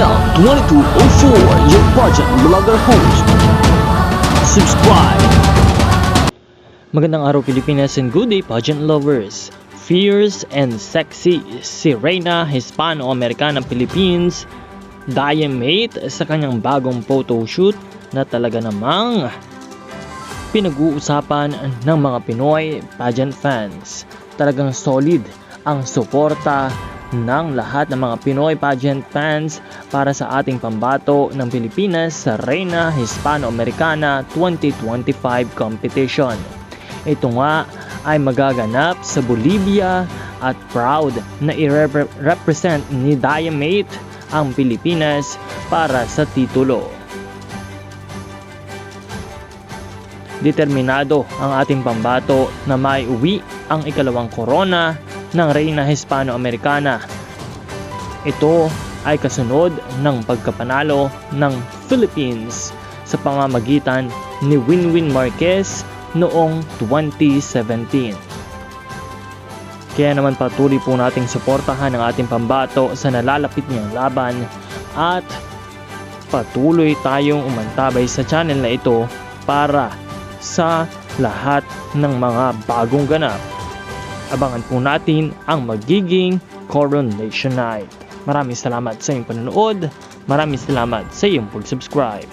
TL2204, your pageant vlogger host. Subscribe! Magandang araw Pilipinas and good day pageant lovers. Fierce and sexy si Reyna Hispano-American ng Philippines Diamate sa kanyang bagong photoshoot na talaga namang pinag-uusapan ng mga Pinoy pageant fans. Talagang solid ang suporta ng lahat ng mga Pinoy pageant fans para sa ating pambato ng Pilipinas sa Reina Hispano-Americana 2025 competition. Ito nga ay magaganap sa Bolivia at proud na i-represent ni Diamate ang Pilipinas para sa titulo. Determinado ang ating pambato na may uwi ang ikalawang korona ng Reina Hispano-Americana. Ito ay kasunod ng pagkapanalo ng Philippines sa pamamagitan ni Winwin Marquez noong 2017. Kaya naman patuloy po nating suportahan ang ating pambato sa nalalapit niyang laban at patuloy tayong umantabay sa channel na ito para sa lahat ng mga bagong ganap. Abangan po natin ang magiging Coronation Night. Maraming salamat sa iyong panonood. Maraming salamat sa iyong pag-subscribe.